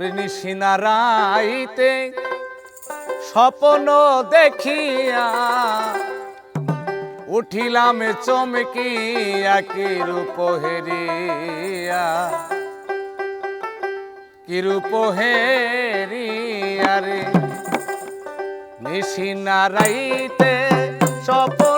ওরে নিশিনারাইতে স্বপ্ন দেখিয়া উঠিলাম চমকিয়া কি রূপ হেরিয়া। কি রূপ হেরিয়া নিশিনারাইতে স্বপ্ন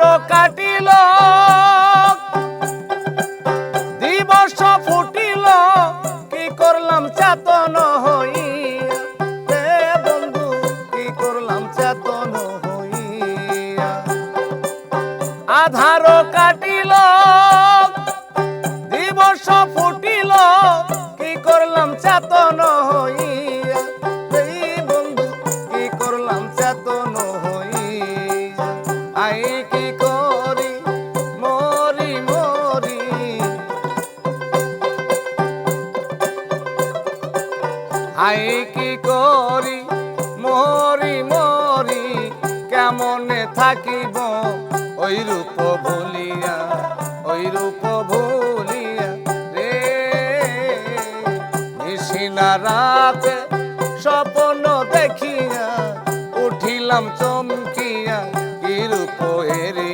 আধার কাটিল দিবস ফুটিল কি করলাম চেতন হইয়া? কি করি মরি মরি? কেমনে থাকিব? ওই রূপ ভুলিয়া ওই রূপ ভুলিয়া রে। নিশিনা রাতে, স্বপ্ন দেখিয়া, উঠিলাম চমকিয়া কি রূপ হেরিয়া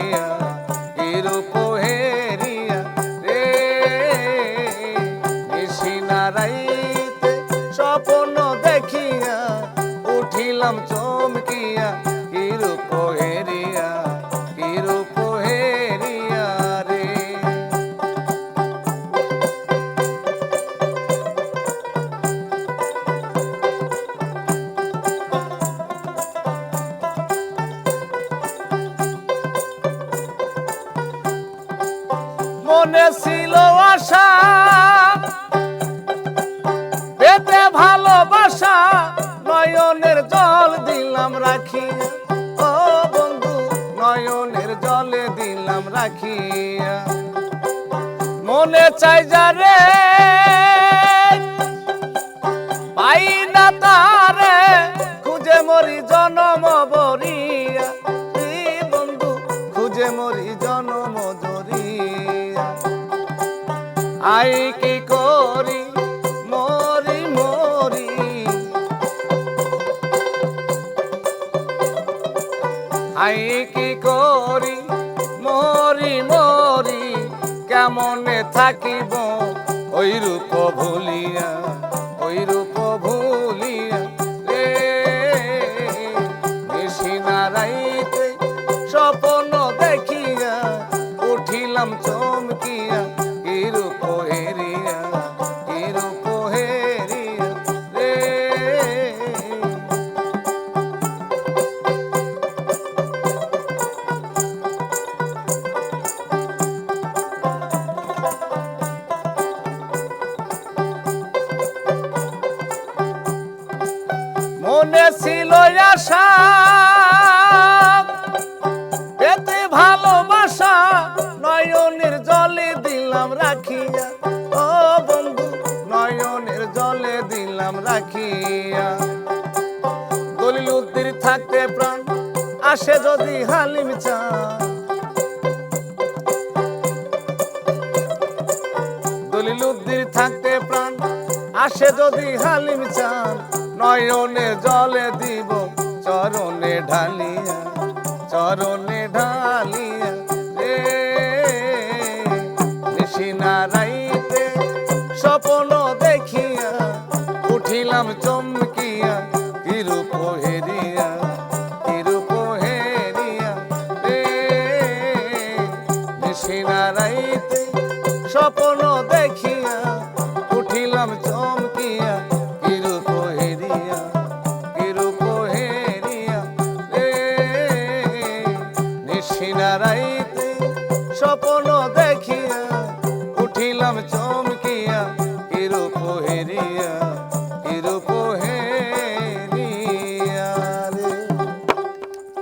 মনে ছিল আশা। পেতে ভালোবাসা, নয়নের জল দিলাম রাখিয়া ও বন্ধু, নয়নের জলে দিলাম রাখিয়া মনে চাই যারে পাই না তারে, খুঁজে মরি জনম বরিয়া আই কি করি, মরি মরি? আই কি করি, মরি মরি? কেমনে থাকিব ওই রূপ ভুলিয়া? মনে ছিল আশা। পেতে ভালোবাসা নয়নের জলে দিলাম রাখিয়া। ও বন্ধু, নয়নের জলে দিলাম রাখিয়া। দলিল উদ্দির থাকতে প্রাণ আসে যদি হালিম চা দলিল উদ্দির থাকতে প্রাণ আসে যদি হালিম চান। নয়নে জলে দিব, চরণে ঢালিয়া চরণে ঢালিয়া। রে নিশিনা রাইতে স্বপ্ন দেখিয়া, উঠিলাম চমকিয়া কিরূপ হেরিয়া কিরূপ হেরিয়া। রে স্বপ্ন